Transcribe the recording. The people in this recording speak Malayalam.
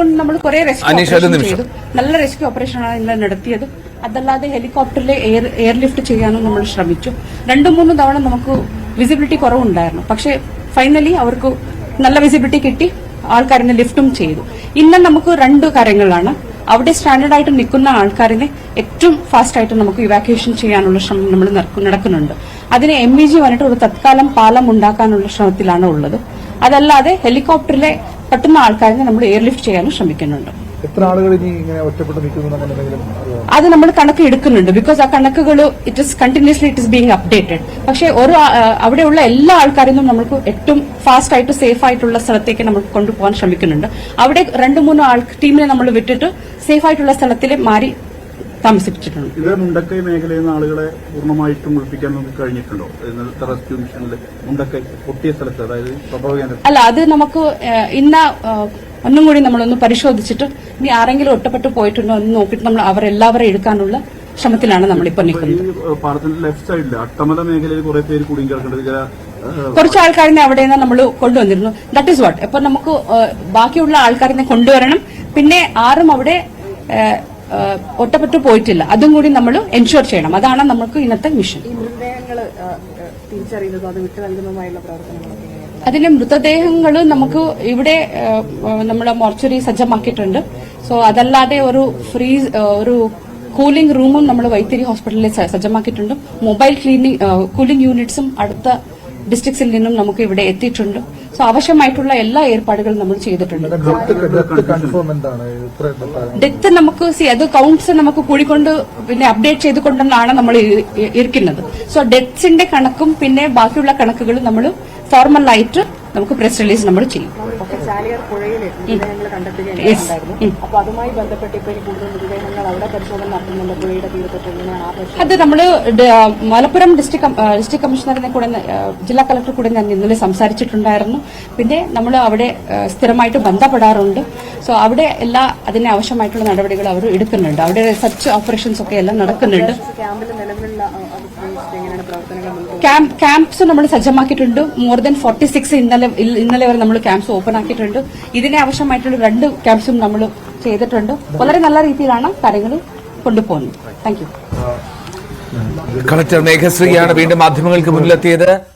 അതുകൊണ്ട് നമ്മൾ കുറെ റെസ്ക്യൂ. ചെയ്തു. നല്ല റെസ്ക്യൂ ഓപ്പറേഷനാണ് ഇന്നലെ നടത്തിയത്. അതല്ലാതെ ഹെലികോപ്റ്ററിൽ എയർ എയർലിഫ്റ്റ് ചെയ്യാനും നമ്മൾ ശ്രമിച്ചു. രണ്ടു മൂന്ന് തവണ നമുക്ക് വിസിബിലിറ്റി കുറവുണ്ടായിരുന്നു. പക്ഷേ ഫൈനലി അവർക്ക് നല്ല വിസിബിലിറ്റി കിട്ടി. ആൾക്കാരിനെ ലിഫ്റ്റും ചെയ്തു. ഇന്ന് നമുക്ക് രണ്ട് കാര്യങ്ങളാണ് അവിടെ സ്റ്റാൻഡേർഡ് ആയിട്ട് നിൽക്കുന്ന ആൾക്കാരിനെ ഏറ്റവും ഫാസ്റ്റ് ആയിട്ട് നമുക്ക് ഇവാക്യുവേഷൻ ചെയ്യാനുള്ള ശ്രമം നമ്മൾ നടക്കുന്നുണ്ട്. അതിന് എം ഇ ജി വന്നിട്ട് ഒരു തത്കാലം പാലം ഉണ്ടാക്കാനുള്ള ശ്രമത്തിലാണ് ഉള്ളത്. അതല്ലാതെ ഹെലികോപ്റ്ററിലെ പറ്റുന്ന ആൾക്കാരെ നമ്മൾ എയർലിഫ്റ്റ് ചെയ്യാനും ശ്രമിക്കുന്നുണ്ട്. എത്ര ആളുകൾ ഇനി ഇങ്ങനെ ഒറ്റപ്പെട്ട് നിൽക്കുന്നു അങ്ങനെ അത് നമ്മൾ കണക്ക് എടുക്കുന്നുണ്ട്. ബിക്കോസ് ആ കണക്കുകൾ it is continuously it is being updated പക്ഷേ ഒരു അവിടെയുള്ള എല്ലാ ആൾക്കാരെയും നമുക്ക് ഏറ്റവും ഫാസ്റ്റ് ആയിട്ട് സേഫ് ആയിട്ടുള്ള സ്ഥലത്തേക്ക് നമ്മൾ കൊണ്ടുപോകാൻ ശ്രമിക്കുന്നുണ്ട്. അവിടെ രണ്ടു മൂന്ന് ആൾ ടീമിനെ നമ്മൾ വിട്ടിട്ട് സേഫ് ആയിട്ടുള്ള സ്ഥലത്തിൽ മാറി താമസിപ്പിച്ചിട്ടുണ്ട്. ഇത് മുണ്ടക്കൈ മേഖലയിൽ നിന്ന് ആളുകളെ പൂർണമായിട്ടും ഒഴിപ്പിക്കാൻ നമുക്ക് കഴിഞ്ഞിട്ടുണ്ടോ? റെസ്ക്യൂ മിഷനിൽ മുണ്ടക്കൈ പൊട്ടിയ സ്ഥലത്ത് അതായത് അല്ല അത് നമുക്ക് ഇന്ന ഒന്നും കൂടി നമ്മളൊന്ന് പരിശോധിച്ചിട്ട് ഇനി ആരെങ്കിലും ഒറ്റപ്പെട്ടു പോയിട്ടുണ്ടോ എന്ന് നോക്കിയിട്ട് നമ്മൾ അവരെല്ലാവരെയും എടുക്കാനുള്ള ശ്രമത്തിലാണ് നമ്മളിപ്പോ നിൽക്കുന്നത്. ഏഹ്, പാടത്തിന്റെ ലെഫ്റ്റ് സൈഡിൽ അട്ടമല മേഖലയിൽ കുറെ പേര് കുറച്ച് ആൾക്കാരിനെ അവിടെ നിന്ന് നമ്മൾ കൊണ്ടുവന്നിരുന്നു. ദാറ്റ് ഈസ് വാട്ട് ഇപ്പൊ നമുക്ക് ബാക്കിയുള്ള ആൾക്കാരിനെ കൊണ്ടുവരണം. പിന്നെ ആരും അവിടെ ഏഹ്, പോയിട്ടില്ല. അതും കൂടി നമ്മൾ എൻഷുർ ചെയ്യണം. അതാണ് നമുക്ക് ഇന്നത്തെ മിഷൻ അതിന് മൃതദേഹങ്ങൾ? നമുക്ക് ഇവിടെ നമ്മുടെ മോർച്ചറി സജ്ജമാക്കിയിട്ടുണ്ട്. സോ അതല്ലാതെ ഒരു ഫ്രീസ് ഒരു കൂളിംഗ് റൂമും നമ്മൾ വൈത്തിരി ഹോസ്പിറ്റലിൽ സജ്ജമാക്കിയിട്ടുണ്ട്. മൊബൈൽ ക്ലീനിങ് കൂളിംഗ് യൂണിറ്റ്സും അടുത്ത ഡിസ്ട്രിക്ട്സിൽ നിന്നും നമുക്ക് ഇവിടെ എത്തിയിട്ടുണ്ട്. സോ ആവശ്യമായിട്ടുള്ള എല്ലാ ഏർപ്പാടുകളും നമ്മൾ ചെയ്തിട്ടുണ്ട്. ഡെത്ത് നമുക്ക് സി അത് കൗണ്ട്സ് നമുക്ക് കൂടിക്കൊണ്ട് പിന്നെ അപ്ഡേറ്റ് ചെയ്തുകൊണ്ടെന്നാണ് നമ്മൾ ഇരിക്കുന്നത്. സോ ഡെത്ത്സിന്റെ കണക്കും പിന്നെ ബാക്കിയുള്ള കണക്കുകളും നമ്മൾ ഫോർമലായിട്ട് നമുക്ക് പ്രസ് റിലീസ് നമ്മൾ ചെയ്യും. ചാലിയാർ പുഴയിൽ മൃതദേഹങ്ങൾ. അപ്പൊ അതുമായി ബന്ധപ്പെട്ട് ഇപ്പൊ കൂടുതൽ മൃതദേഹങ്ങൾ അവിടെ പരിശോധന നടത്തുന്നുണ്ട്. പുഴയുടെ തീരത്തൊക്കെ എങ്ങനെയാണ് ആ പ്രശ്നം? അത് നമ്മൾ മലപ്പുറം ഡിസ്ട്രിക്ട് ഡിസ്ട്രിക്ട് കമ്മീഷണറിനെ കൂടെ ജില്ലാ കളക്ടർ കൂടെ ഞാൻ ഇന്നലെ സംസാരിച്ചിട്ടുണ്ടായിരുന്നു. പിന്നെ നമ്മൾ അവിടെ സ്ഥിരമായിട്ട് ബന്ധപ്പെടാറുണ്ട്. സോ അവിടെ എല്ലാ അതിന് ആവശ്യമായിട്ടുള്ള നടപടികൾ അവർ എടുക്കുന്നുണ്ട്. അവിടെ സെർച്ച് ഓപ്പറേഷൻസ് ഒക്കെ എല്ലാം നടക്കുന്നുണ്ട്. ക്യാമ്പ് ക്യാമ്പ്സ് നമ്മൾ സജ്ജമാക്കിയിട്ടുണ്ട്. മോർ ദൻ ഫോർട്ടി സിക്സ് ഇന്നലെ ഇൽ- ഇന്നലെ വരെ നമ്മൾ ക്യാമ്പ്സ് ഓപ്പൺ ആക്കിയിട്ടുണ്ട്. ഇതിനെ ആവശ്യമായിട്ടുള്ള രണ്ട് ക്യാമ്പ്സും നമ്മൾ ചെയ്തിട്ടുണ്ട്. വളരെ നല്ല രീതിയിലാണ് കാര്യങ്ങൾ കൊണ്ടുപോകുന്നത്. താങ്ക് യു കളക്ടർ മേഘശ്രീയാണ് വീണ്ടും മാധ്യമങ്ങൾക്ക് മുന്നിലെത്തിയത്.